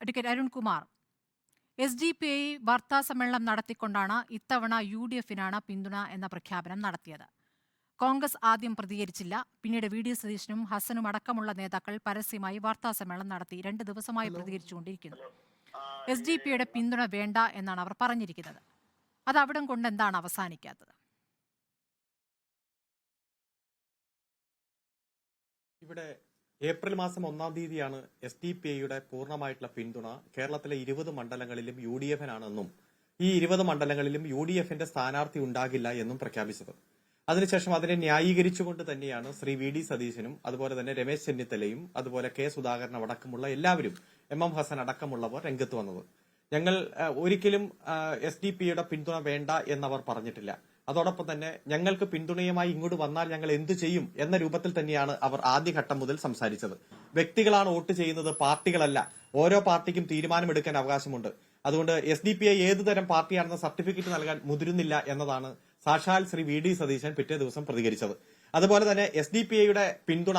Advocate Arunkumar S D P I വാർത്താ സമ്മേളനം നടത്തിക്കൊണ്ടാണ് ഇത്തവണ യു ഡി എഫിനാണ് പിന്തുണ എന്ന പ്രഖ്യാപനം നടത്തിയത്. കോൺഗ്രസ് ആദ്യം പ്രതികരിച്ചില്ല. പിന്നീട് വി ഡി സതീശനും ഹസനും അടക്കമുള്ള നേതാക്കൾ പരസ്യമായി വാർത്താ സമ്മേളനം നടത്തി രണ്ട് ദിവസമായി പ്രതികരിച്ചുകൊണ്ടിരിക്കുന്നു. എസ് ഡി പിയുടെ പിന്തുണ വേണ്ട എന്നാണ് അവർ പറഞ്ഞിരിക്കുന്നത്. അത് അവിടം കൊണ്ട് എന്താണ് അവസാനിക്കാത്തത്? ഇവിടെ ഏപ്രിൽ മാസം ഒന്നാം തീയതിയാണ് എസ് ഡി പി ഐയുടെ പൂർണമായിട്ടുള്ള പിന്തുണ. കേരളത്തിലെ ഇരുപത് മണ്ഡലങ്ങളിലും യു ഡി എഫിനാണെന്നും ഈ ഇരുപത് മണ്ഡലങ്ങളിലും യു ഡി എഫിന്റെ സ്ഥാനാർത്ഥി ഉണ്ടാകില്ല എന്നും പ്രഖ്യാപിച്ചത്. അതിനുശേഷം അതിനെ ന്യായീകരിച്ചുകൊണ്ട് തന്നെയാണ് ശ്രീ വി ഡി സതീശനും അതുപോലെ തന്നെ രമേശ് ചെന്നിത്തലയും അതുപോലെ കെ സുധാകരൻ അടക്കമുള്ള എല്ലാവരും എം എം ഹസൻ അടക്കമുള്ളവർ രംഗത്ത് വന്നത്. ഞങ്ങൾ ഒരിക്കലും എസ് ഡി പിയുടെ പിന്തുണ വേണ്ട എന്നവർ പറഞ്ഞിട്ടില്ല. അതോടൊപ്പം തന്നെ ഞങ്ങൾക്ക് പിന്തുണയുമായി ഇങ്ങോട്ട് വന്നാൽ ഞങ്ങൾ എന്തു ചെയ്യും എന്ന രൂപത്തിൽ തന്നെയാണ് അവർ ആദ്യഘട്ടം മുതൽ സംസാരിച്ചത്. വ്യക്തികളാണ് വോട്ട് ചെയ്യുന്നത് പാർട്ടികളല്ല. ഓരോ പാർട്ടിക്കും തീരുമാനമെടുക്കാൻ അവകാശമുണ്ട്. അതുകൊണ്ട് എസ് ഡി പി ഐ ഏതു തരം പാർട്ടിയാണെന്ന സർട്ടിഫിക്കറ്റ് നൽകാൻ മുതിരുന്നില്ല എന്നതാണ് സാക്ഷാൽ ശ്രീ വി ഡി സതീശൻ പിറ്റേ ദിവസം പ്രതികരിച്ചത്. അതുപോലെ തന്നെ എസ് ഡി പി ഐയുടെ പിന്തുണ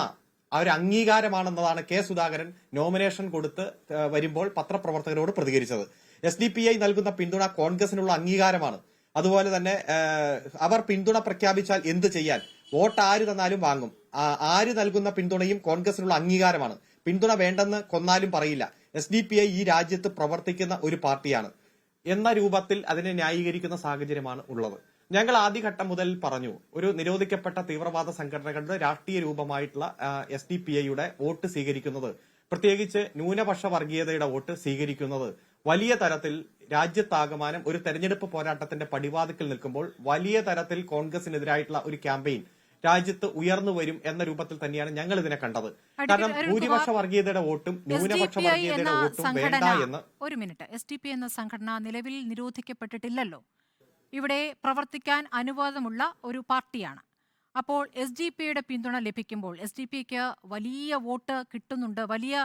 അവർ അംഗീകാരമാണെന്നതാണ് കെ സുധാകരൻ നോമിനേഷൻ കൊടുത്ത് വരുമ്പോൾ പത്രപ്രവർത്തകരോട് പ്രതികരിച്ചത്. എസ് ഡി പി ഐ നൽകുന്ന പിന്തുണ കോൺഗ്രസിനുള്ള അംഗീകാരമാണ്. അതുപോലെ തന്നെ അവർ പിന്തുണ പ്രഖ്യാപിച്ചാൽ എന്ത് ചെയ്യാൻ? വോട്ട് ആര് തന്നാലും വാങ്ങും. ആര് നൽകുന്ന പിന്തുണയും കോൺഗ്രസിനുള്ള അംഗീകാരമാണ്. പിന്തുണ വേണ്ടെന്ന് കൊന്നാലും പറയില്ല. എസ് ഡി പി ഐ ഈ രാജ്യത്ത് പ്രവർത്തിക്കുന്ന ഒരു പാർട്ടിയാണ്. എന്ന രൂപത്തിൽ അതിനെ ന്യായീകരിക്കുന്ന സാഹചര്യമാണ് ഉള്ളത്. ഞങ്ങൾ ആദ്യഘട്ടം മുതൽ പറഞ്ഞു ഒരു നിരോധിക്കപ്പെട്ട തീവ്രവാദ സംഘടനകളുടെ രാഷ്ട്രീയ രൂപമായിട്ടുള്ള എസ് ഡി പി ഐയുടെ വോട്ട് സ്വീകരിക്കുന്നത് പ്രത്യേകിച്ച് ന്യൂനപക്ഷ വർഗീയതയുടെ വോട്ട് സ്വീകരിക്കുന്നത് വലിയ തരത്തിൽ രാജ്യത്താകമാനം ഒരു തെരഞ്ഞെടുപ്പ് പോരാട്ടത്തിന്റെ പടിവാതിക്കൽ നിൽക്കുമ്പോൾ വലിയ തരത്തിൽ കോൺഗ്രസിനെതിരായിട്ടുള്ള ഒരു ക്യാമ്പയിൻ രാജ്യത്ത് ഉയർന്നു വരും എന്ന രൂപത്തിൽ തന്നെയാണ് ഞങ്ങൾ ഇതിനെ കണ്ടത് കാരണം ഭൂരിപക്ഷ വർഗീയതയുടെ വോട്ടും ന്യൂനപക്ഷ വർഗീയതയുടെ വോട്ടും വേണ്ട എന്ന് ഒരു മിനിറ്റ്. എസ് ഡി പി എന്ന സംഘടന നിലവിൽ നിരോധിക്കപ്പെട്ടിട്ടില്ലല്ലോ. ഇവിടെ പ്രവർത്തിക്കാൻ അനുവാദമുള്ള ഒരു പാർട്ടിയാണ്. അപ്പോൾ എസ് ഡി പിയുടെ പിന്തുണ ലഭിക്കുമ്പോൾ എസ് ഡി പിക്ക് വലിയ വോട്ട് കിട്ടുന്നുണ്ട് വലിയ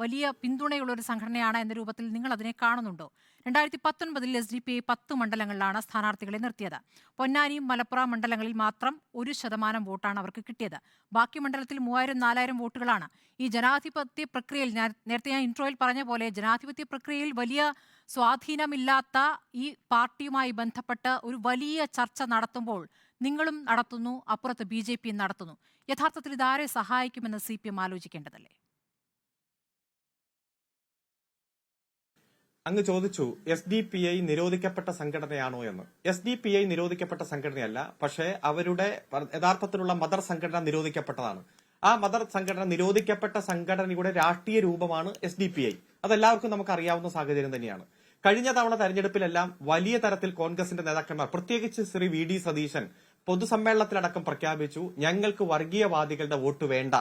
വലിയ പിന്തുണയുള്ള ഒരു സംഘടനയാണ് എന്ന രൂപത്തിൽ നിങ്ങൾ അതിനെ കാണുന്നുണ്ടോ? രണ്ടായിരത്തി പത്തൊൻപതിൽ എസ് ഡി പി ഐ പത്ത് മണ്ഡലങ്ങളിലാണ് സ്ഥാനാർത്ഥികളെ നിർത്തിയത്. പൊന്നാനിയും മലപ്പുറം മണ്ഡലങ്ങളിൽ മാത്രം ഒരു ശതമാനം വോട്ടാണ് അവർക്ക് കിട്ടിയത്. ബാക്കി മണ്ഡലത്തിൽ മൂവായിരം നാലായിരം വോട്ടുകളാണ്. ഈ ജനാധിപത്യ പ്രക്രിയയിൽ നേരത്തെ ഞാൻ ഇൻട്രോയിൽ പറഞ്ഞ പോലെ ജനാധിപത്യ പ്രക്രിയയിൽ വലിയ സ്വാധീനമില്ലാത്ത ഈ പാർട്ടിയുമായി ബന്ധപ്പെട്ട് ഒരു വലിയ ചർച്ച നടത്തുമ്പോൾ നിങ്ങളും നടത്തുന്നു അപ്പുറത്ത് ബി ജെ പിയും നടത്തുന്നു. യഥാർത്ഥത്തിൽ ഇതാരെ സഹായിക്കുമെന്ന് സി പി എം ആലോചിക്കേണ്ടതല്ലേ? അങ്ങ് ചോദിച്ചു എസ് ഡി പി ഐ നിരോധിക്കപ്പെട്ട സംഘടനയാണോ എന്ന്? എസ് ഡി പി ഐ നിരോധിക്കപ്പെട്ട സംഘടനയല്ല പക്ഷേ അവരുടെ യഥാർത്ഥത്തിലുള്ള മദർ സംഘടന നിരോധിക്കപ്പെട്ടതാണ്. ആ മദർ സംഘടന നിരോധിക്കപ്പെട്ട സംഘടനയുടെ രാഷ്ട്രീയ രൂപമാണ് എസ് ഡി പി ഐ. അതെല്ലാവർക്കും നമുക്ക് അറിയാവുന്ന സാഹചര്യം തന്നെയാണ്. കഴിഞ്ഞ തവണ തെരഞ്ഞെടുപ്പിലെല്ലാം വലിയ തരത്തിൽ കോൺഗ്രസിന്റെ നേതാക്കന്മാർ പ്രത്യേകിച്ച് ശ്രീ വി ഡി സതീശൻ പൊതുസമ്മേളനത്തിലടക്കം പ്രഖ്യാപിച്ചു ഞങ്ങൾക്ക് വർഗീയവാദികളുടെ വോട്ട് വേണ്ട.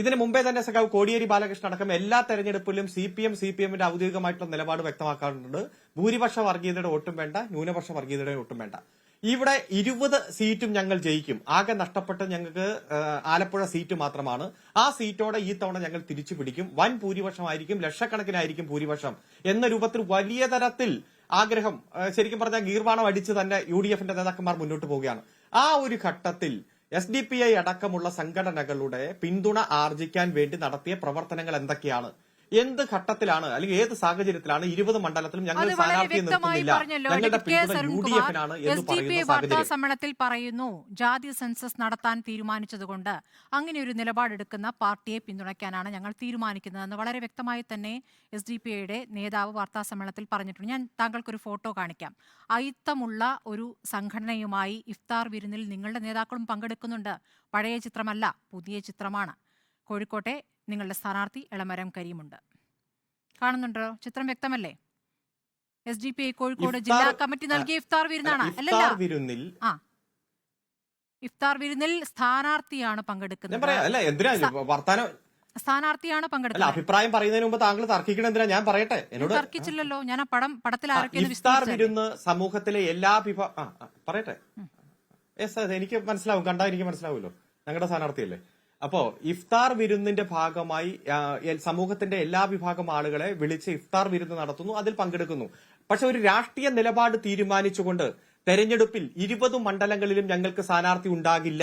ഇതിന് മുമ്പേ തന്നെ സഖാവ് കോടിയേരി ബാലകൃഷ്ണൻ അടക്കം എല്ലാ തെരഞ്ഞെടുപ്പിലും C P M C P എമ്മിന്റെ ഔദ്യോഗികമായിട്ടുള്ള നിലപാട് വ്യക്തമാക്കാറുണ്ട്. ഭൂരിപക്ഷ വർഗീയതയുടെ ഒട്ടും വേണ്ട ന്യൂനപക്ഷ വർഗീയതയുടെ ഒട്ടും വേണ്ട. ഇവിടെ ഇരുപത് സീറ്റും ഞങ്ങൾ ജയിക്കും. ആകെ നഷ്ടപ്പെട്ട ഞങ്ങൾക്ക് ആലപ്പുഴ സീറ്റ് മാത്രമാണ്. ആ സീറ്റോടെ ഈ തവണ ഞങ്ങൾ തിരിച്ചു പിടിക്കും. വൻ ഭൂരിപക്ഷമായിരിക്കും ലക്ഷക്കണക്കിനായിരിക്കും ഭൂരിപക്ഷം എന്ന രൂപത്തിൽ വലിയ തരത്തിൽ ആഗ്രഹം ശരിക്കും പറഞ്ഞാൽ ഗീർവാണം അടിച്ച് തന്നെ യു ഡി എഫിന്റെ നേതാക്കന്മാർ മുന്നോട്ട് പോവുകയാണ്. ആ ഒരു ഘട്ടത്തിൽ എസ് ഡി പി ഐ അടക്കമുള്ള സംഘടനകളുടെ പിന്തുണ ആർജിക്കാൻ വേണ്ടി നടത്തിയ പ്രവർത്തനങ്ങൾ എന്തൊക്കെയാണ്? എന്ത് ഘട്ടത്തിലാണ് അല്ലെങ്കിൽ ഏത് സാഹചര്യത്തിലാണ് ഇരുപത് മണ്ഡലത്തിലും ഞങ്ങൾ സ്ഥാനാർത്ഥിയെ നിർത്തുന്നില്ല? ഞങ്ങളുടെ കെ. എസ് പിന്തുണ യു ഡി എഫിനാണ് എന്ന് പറയുന്ന സമ്മേളനത്തിൽ പറയുന്നു ജാതി സെൻസസ് നടത്താൻ തീരുമാനിച്ചതുകൊണ്ട് അങ്ങനെ ഒരു നിലപാടെടുക്കുന്ന പാർട്ടിയെ പിന്തുണയ്ക്കാനാണ് ഞങ്ങൾ തീരുമാനിക്കുന്നതെന്ന് വളരെ വ്യക്തമായി തന്നെ എസ്. ഡി. പി ഐയുടെ നേതാവ് വാർത്താ സമ്മേളനത്തിൽ പറഞ്ഞിട്ടുണ്ട്. ഞാൻ താങ്കൾക്കൊരു ഫോട്ടോ കാണിക്കാം. അയിത്തമുള്ള ഒരു സംഘടനയുമായി ഇഫ്താർ വിരുന്നിൽ നിങ്ങളുടെ നേതാക്കളും പങ്കെടുക്കുന്നുണ്ട്. പഴയ ചിത്രമല്ല പുതിയ ചിത്രമാണ്. കോഴിക്കോട്ടെ നിങ്ങളുടെ സ്ഥാനാർത്ഥി എളമരം കരീമുണ്ട്. കാണുന്നുണ്ടോ ചിത്രം വ്യക്തമല്ലേ? S D P I Kozhikode ജില്ലാ കമ്മിറ്റി നൽകിയ ഇഫ്താർ വിരുന്നാണ് അല്ലല്ല? ഇഫ്താർ വിരുന്നിൽ ആ. ഇഫ്താർ വിരുന്നിൽ സ്ഥാനാർത്ഥിയാണ് പങ്കെടുക്കുന്നത്. സ്ഥാനാർത്ഥിയാണ് പങ്കെടുക്കുന്നത്. അഭിപ്രായം പറയുന്നതിന് മുമ്പ് താങ്കൾ തർക്കിക്കണം എന്തിനാ? ഞാൻ പറയട്ടെ എന്നോട് തർക്കിച്ചില്ലല്ലോ ഞാൻ ആ പടം പടത്തിൽ ഇഫ്താർ? വിരുന്ന് സമൂഹത്തിലെ എല്ലാ വിഭാ ആ, ആ, പറയട്ടെ. എനിക്ക് മനസ്സിലാവും കണ്ടാ എനിക്ക് മനസ്സിലാവുമല്ലോ. ഞങ്ങളുടെ സ്ഥാനാർത്ഥിയല്ലേ? അപ്പോ ഇഫ്താർ വിരുന്നിന്റെ ഭാഗമായി സമൂഹത്തിന്റെ എല്ലാ വിഭാഗം ആളുകളെ വിളിച്ച് ഇഫ്താർ വിരുന്ന് നടത്തുന്നു അതിൽ പങ്കെടുക്കുന്നു. പക്ഷെ ഒരു രാഷ്ട്രീയ നിലപാട് തീരുമാനിച്ചുകൊണ്ട് തെരഞ്ഞെടുപ്പിൽ ഇരുപത് മണ്ഡലങ്ങളിലും ഞങ്ങൾക്ക് സ്ഥാനാർത്ഥി ഉണ്ടാകില്ല.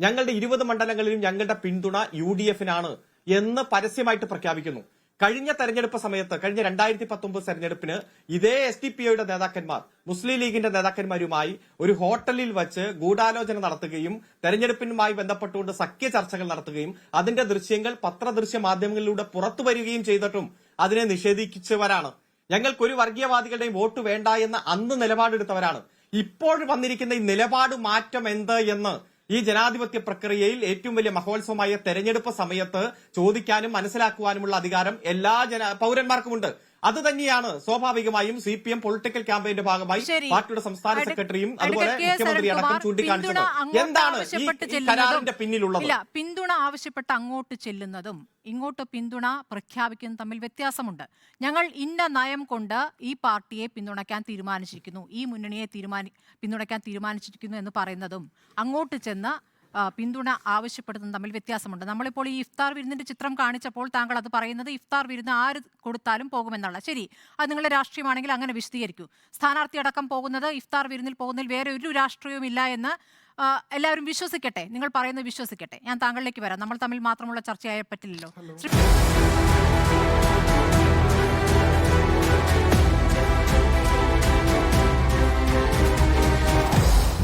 ഞങ്ങളുടെ ഇരുപത് മണ്ഡലങ്ങളിലും ഞങ്ങളുടെ പിന്തുണ യു ഡി എഫിനാണ് എന്ന് പരസ്യമായിട്ട് പ്രഖ്യാപിക്കുന്നു. കഴിഞ്ഞ തെരഞ്ഞെടുപ്പ് സമയത്ത് കഴിഞ്ഞ രണ്ടായിരത്തി പത്തൊമ്പത് തെരഞ്ഞെടുപ്പിന് ഇതേ എസ് ഡി പി ഒയുടെ നേതാക്കന്മാർ മുസ്ലിം ലീഗിന്റെ നേതാക്കന്മാരുമായി ഒരു ഹോട്ടലിൽ വെച്ച് ഗൂഢാലോചന നടത്തുകയും തെരഞ്ഞെടുപ്പിനുമായി ബന്ധപ്പെട്ടുകൊണ്ട് സഖ്യ ചർച്ചകൾ നടത്തുകയും അതിന്റെ ദൃശ്യങ്ങൾ പത്രദൃശ്യ മാധ്യമങ്ങളിലൂടെ പുറത്തു വരികയും ചെയ്തിട്ടും അതിനെ നിഷേധിച്ചവരാണ്. ഞങ്ങൾക്ക് ഒരു വർഗീയവാദികളുടെയും വോട്ട് വേണ്ട എന്ന് അന്ന് നിലപാടെടുത്തവരാണ്. ഇപ്പോൾ വന്നിരിക്കുന്ന ഈ നിലപാട് മാറ്റം എന്ത് എന്ന് ഈ ജനാധിപത്യ പ്രക്രിയയിൽ ഏറ്റവും വലിയ മഹോത്സവമായ തെരഞ്ഞെടുപ്പ് സമയത്ത് ചോദിക്കാനും മനസ്സിലാക്കുവാനുമുള്ള അധികാരം എല്ലാ ജന പൗരന്മാർക്കുമുണ്ട്. അത് തന്നെയാണ് സ്വാഭാവികമായും സി പി എം പൊളിറ്റിക്കൽ ക്യാമ്പയിന്റെ ഭാഗമായി പാർട്ടിയുടെ സംസ്ഥാന സെക്രട്ടറിയും അതുപോലെ. മുഖ്യമന്ത്രി അടക്കം ചൂണ്ടിക്കാണിച്ചത്. പിന്തുണ എന്താണ് ഈ കരാറിന്റെ പിന്നിലുള്ളത്? പിന്തുണ ആവശ്യപ്പെട്ട് അങ്ങോട്ട് ചെല്ലുന്നതും ഇങ്ങോട്ട് പിന്തുണ പ്രഖ്യാപിക്കുന്ന തമ്മിൽ വ്യത്യാസമുണ്ട്. ഞങ്ങൾ ഇന്ന നയം കൊണ്ട് ഈ പാർട്ടിയെ പിന്തുണയ്ക്കാൻ തീരുമാനിച്ചിരിക്കുന്നു. ഈ മുന്നണിയെ തീരുമാനി പിന്തുണയ്ക്കാൻ തീരുമാനിച്ചിരിക്കുന്നു എന്ന് പറയുന്നതും അങ്ങോട്ട് ചെന്ന് പിന്തുണ ആവശ്യപ്പെടുന്നതും തമ്മിൽ വ്യത്യാസമുണ്ട്. നമ്മളിപ്പോൾ ഈ ഇഫ്താർ വിരുന്നിന്റെ ചിത്രം കാണിച്ചപ്പോൾ താങ്കൾ അത് പറയുന്നത് ഇഫ്താർ വിരുന്ന് ആര് കൊടുത്താലും പോകുമെന്നുള്ള ശരി അത് നിങ്ങളുടെ രാഷ്ട്രീയമാണെങ്കിൽ അങ്ങനെ വിശദീകരിക്കൂ. സ്ഥാനാർത്ഥി അടക്കം പോകുന്നത് ഇഫ്താർ വിരുന്നിൽ പോകുന്നതിൽ വേറെ ഒരു രാഷ്ട്രീയവും ഇല്ല എന്ന് എല്ലാവരും വിശ്വസിക്കട്ടെ. നിങ്ങൾ പറയുന്നത് വിശ്വസിക്കട്ടെ. ഞാൻ താങ്കളിലേക്ക് വരാം. നമ്മൾ തമ്മിൽ മാത്രമുള്ള ചർച്ചയായ പറ്റില്ലല്ലോ.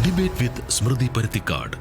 ഡിബേറ്റ് വിത്ത് സ്മൃതി പരുത്തിക്കാട്